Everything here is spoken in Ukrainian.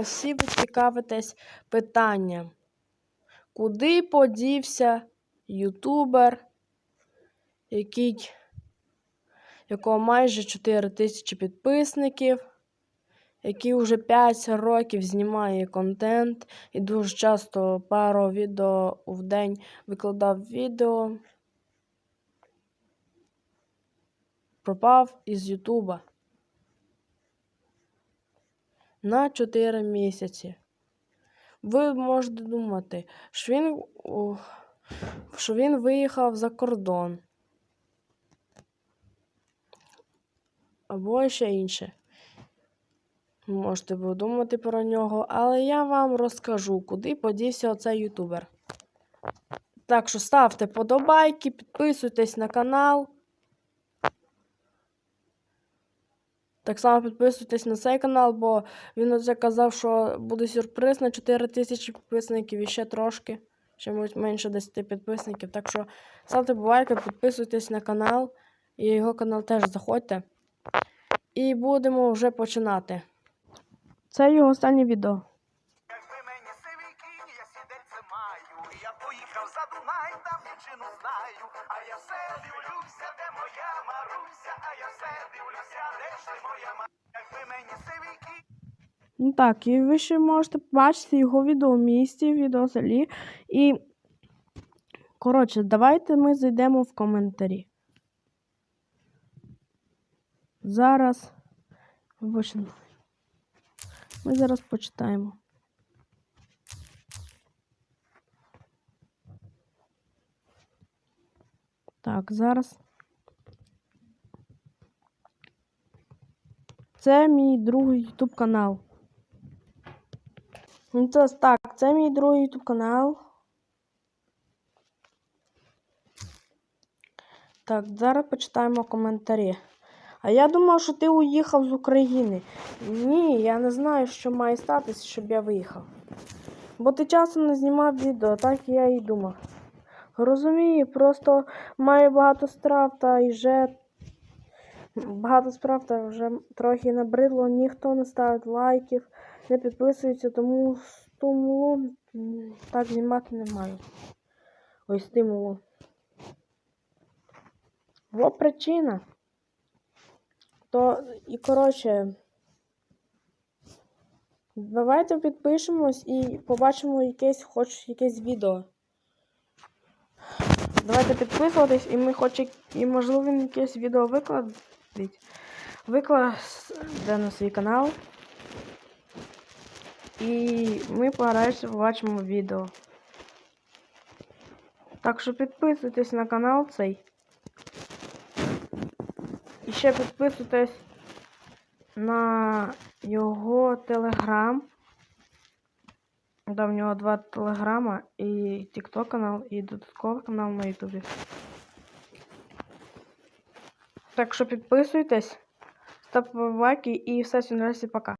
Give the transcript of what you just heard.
всі цікавитесь питанням. Куди подівся ютубер, який, якого майже 4 тисячі підписників, який вже 5 років знімає контент і дуже часто пару відео в день викладав відео. Пропав із Ютуба на 4 місяці. Ви можете думати, що він, що він виїхав за кордон. Або ще інше. Можете подумати про нього, але я вам розкажу, куди подівся оцей ютубер. Так що ставте подобайки, підписуйтесь на канал. Так само підписуйтесь на цей канал, бо він оце казав, що буде сюрприз на 4 тисячі підписників і ще трошки. Ще менше 10 підписників. Так що ставте лайки, підписуйтесь на канал. І його канал теж заходьте. І будемо вже починати. Це його останнє відео. Якби мені сивий я сідельце маю. Я поїхав за Дунай, там дівчину знаю. А я все дивлюся, де моя Маруся, так, і ви ще можете побачити його відео в місті, відео селі. І. Коротше, давайте ми зайдемо в коментарі. Зараз. Ми зараз почитаємо. Так, зараз. Це мій другий YouTube канал. Ну, це так, це мій другий YouTube канал. Так, зараз почитаємо коментарі. А я думав, що ти уїхав з України. Ні, я не знаю, що має статися, щоб я виїхав. Бо ти часом не знімав відео, так я і думав. Розумію, просто маю багато страв та і вже багато справ та вже трохи набридло, ніхто не ставить лайків, не підписується, тому стимулу так знімати не маю. Ой, стимулу. Во причина. То і коротше. Давайте підпишемось і побачимо якесь, хоч якесь відео. Давайте підписуватись, і ми хоч і можливо якесь відео викладить. Викладе на свій канал. І ми пограємося, побачимо відео. Так що підписуйтесь на канал цей. І ще підписуйтесь на його телеграм. Да, в нього два телеграма і тікток канал, і додатковий канал на ютубі. Так що підписуйтесь, ставте лайки і все, всім наразі пока.